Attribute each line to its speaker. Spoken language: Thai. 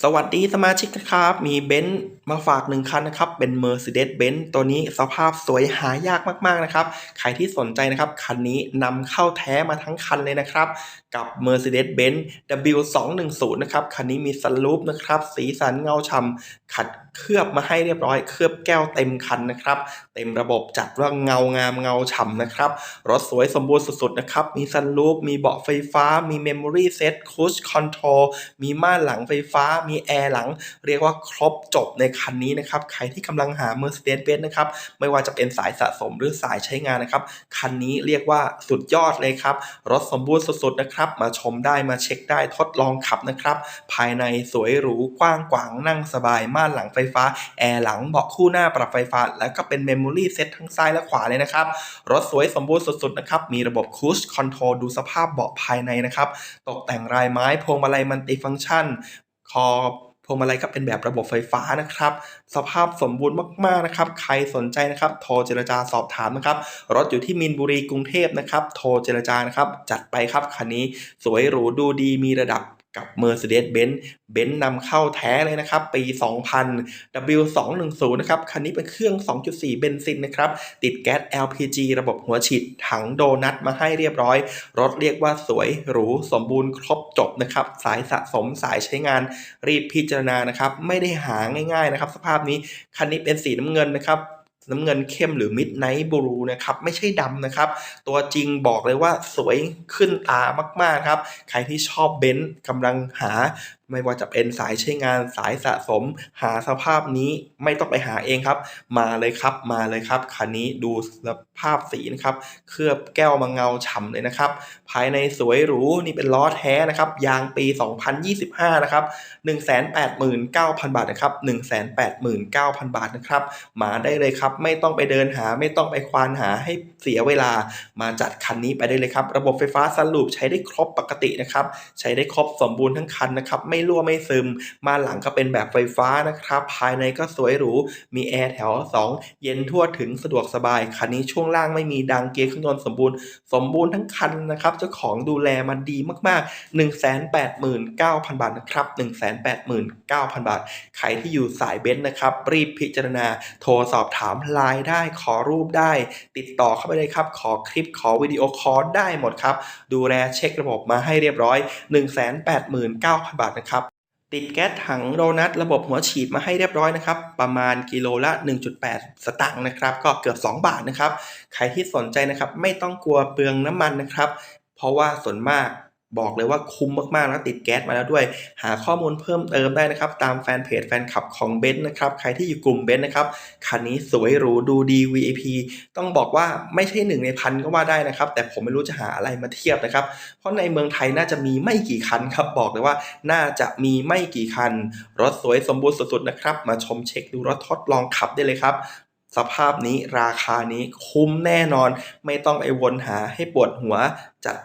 Speaker 1: สวัสดีสมาชิกนะครับ มีเบนซ์มาฝากหนึ่งคันนะครับ เป็น Mercedes-Benz ตัวนี้สภาพสวยหายากมากๆนะครับ ใครที่สนใจนะครับ คันนี้นำเข้าแท้มาทั้งคันเลยนะครับ กับ Mercedes-Benz W210 นะครับ คันนี้มีสลูปนะครับ สีสันเงาฉ่ำขัดเคลือบมาให้เรียบร้อย เคลือบแก้วเต็มคันนะครับ เต็มระบบจัดว่าเงางามเงาฉ่ำนะครับ รถสวยสมบูรณ์สุดๆนะครับ มีซันรูฟมีเบาะไฟฟ้า มีเมมโมรี่เซตคูชคอนโทรลมีม่านหลังไฟฟ้ามีแอร์หลัง เรียกว่าครบจบในคันนี้นะครับ ใครที่กำลังหา Mercedes-Benz นะครับ ไม่ว่าจะเป็นสายสะสมหรือสายใช้งานนะครับ คันนี้เรียกว่าสุดยอดเลยครับ รถสมบูรณ์สุดๆนะครับ มาชมได้มาเช็คได้ทดลองขับนะครับ ภายในสวยหรูกว้างขวางนั่งสบายม่านหลังไฟฟ้า แอร์หลังเบาะคู่หน้าปรับไฟฟ้า แล้วก็เป็นเมมโมรี่เซตทั้งซ้ายและขวาเลยนะครับ รถสวยสมบูรณ์สุดๆนะครับ มีระบบคูชคอนโทรลดูสภาพเบาะภายในนะครับ ตกแต่งลายไม้พวงมาลัยมัลติฟังก์ชัน คอพวงมาลัยก็เป็นแบบระบบไฟฟ้านะครับ สภาพสมบูรณ์มากๆนะครับ ใครสนใจนะครับ โทรเจรจาสอบถามนะครับ รถอยู่ที่มินบุรีกรุงเทพนะครับ โทรเจรจานะครับ จัดไปครับคันนี้สวยหรูดูดีมีระดับ กับ Mercedes-Benz เบนซ์นำเข้าแท้เลยนะครับ ปี 2000 W210 นะครับ คันนี้เป็นเครื่อง 2.4 เบนซินนะครับ ติดแก๊ส LPG ระบบหัวฉีดถังโดนัทมาให้เรียบร้อย รถเรียกว่าสวยหรูสมบูรณ์ครบจบนะครับ สายสะสมสายใช้งานรีบพิจารณานะครับ ไม่ได้หาง่ายๆนะครับ สภาพนี้ คันนี้เป็นสีน้ำเงินนะครับ น้ำเงินเข้มหรือ Midnight Blue นะครับไม่ใช่ดำนะครับ ตัวจริงบอกเลยว่าสวยขึ้นตามากๆครับ ใครที่ชอบเบนซ์กำลังหา ไม่ว่าจะเป็นสายใช้งานสายสะสม หาสภาพนี้ไม่ต้องไปหาเองครับ มาเลยครับมาเลยครับ คันนี้ดูสภาพสีนะครับ เคลือบแก้วมาเงาฉ่ำเลยนะครับ ภายในสวยหรูนี่เป็นล้อแท้นะครับ ยางปี 2025 นะครับ 189,000 บาทนะครับ 189,000 บาทนะครับ มาได้เลยครับไม่ต้องไปเดินหา ไม่ต้องไปควานหาให้เสียเวลา มาจัดคันนี้ไปได้เลยครับ ระบบไฟฟ้าสลูปใช้ได้ครบปกตินะครับ ใช้ได้ครบสมบูรณ์ทั้งคันนะครับ ไม่รั่วไม่ซึม มาหลังก็เป็นแบบไฟฟ้านะครับ ภายในก็สวยหรู มีแอร์แถว 2 เย็นทั่วถึงสะดวกสบาย คันนี้ช่วงล่างไม่มีดังเกียร์เครื่องยนต์สมบูรณ์ สมบูรณ์ทั้งคันนะครับเจ้าของดูแลมาดีมาก ๆ 189,000 บาทนะครับ 189,000 บาท ใครที่อยู่สายเบนซ์นะครับ รีบพิจารณาโทรสอบถามไลน์ได้ขอรูปได้ ติดต่อเข้าไปเลยครับ ขอคลิปขอวิดีโอคอลได้หมดครับ ดูแลเช็คระบบมาให้เรียบร้อย 189,000 บาทนะครับติดแก๊สถังโดนัทระบบหัวฉีดมาให้เรียบร้อยนะครับ ประมาณกิโลละ 1.8 สตางค์นะครับ ก็เกือบ 2 บาทนะครับ ใครที่สนใจนะครับ ไม่ต้องกลัวเปลืองน้ำมันนะครับ เพราะว่าส่วนมาก บอกเลยว่าคุ้มมากๆแล้วติดแก๊สมาแล้วด้วย หาข้อมูลเพิ่มเติมได้นะครับ ตามแฟนเพจแฟนคลับของเบนซ์นะครับ ใครที่อยู่กลุ่มเบนซ์นะครับ คันนี้สวยหรูดูดี VIP ต้องบอกว่าไม่ใช่หนึ่งในพันก็ว่าได้นะครับ แต่ผมไม่รู้จะหาอะไรมาเทียบนะครับ เพราะในเมืองไทยน่าจะมีไม่กี่คันครับ บอกเลยว่าน่าจะมีไม่กี่คัน รถสวยสมบูรณ์สุดๆนะครับ มาชมเช็คดูรถทดลองขับได้เลยครับสภาพนี้ราคานี้คุ้มแน่นอน ไม่ต้องไปวนหาให้ปวดหัวจัด